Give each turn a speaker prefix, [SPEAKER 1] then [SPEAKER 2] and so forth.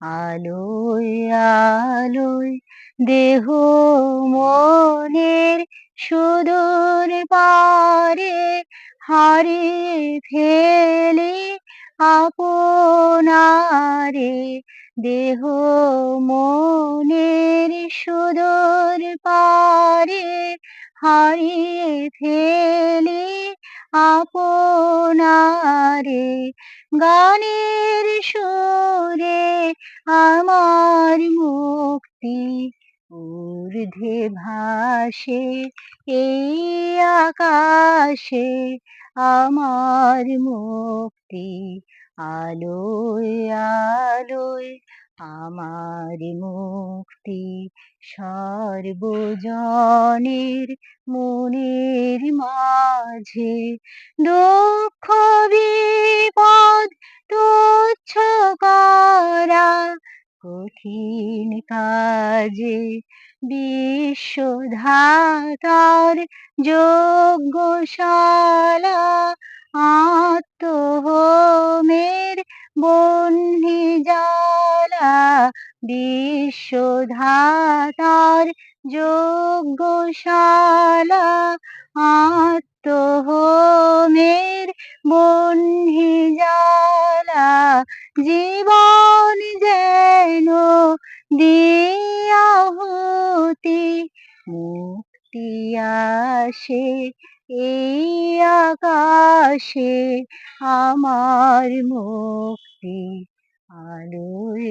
[SPEAKER 1] আলোয় আলোয় দেহ মনের সুদূর পারে হারিয়ে ফেলে আপনারে। দেহ মনের সুদূর পারে হারিয়ে ফেলে আপনারে গানের সুরে আমার মুক্তি ঊর্ধ্বে ভাসে, এই আকাশে আমার মুক্তি আলোয় আলোয় আমার মুক্তি সর্বজনের মনের মাঝে দুঃখ বিপদ তুচ্ছ করা কঠিন কাজে বিশ্বধাতার যজ্ঞশালা আত্মহোমের বহ্নি জ্বালা বিশ্বধাতার যজ্ঞশালা আত্মহোমের বহ্নি জ্বালা জীবন যেন দিয়াহুতি মুক্তি আসে এই আকাশে আমার মুক্তি আলোয়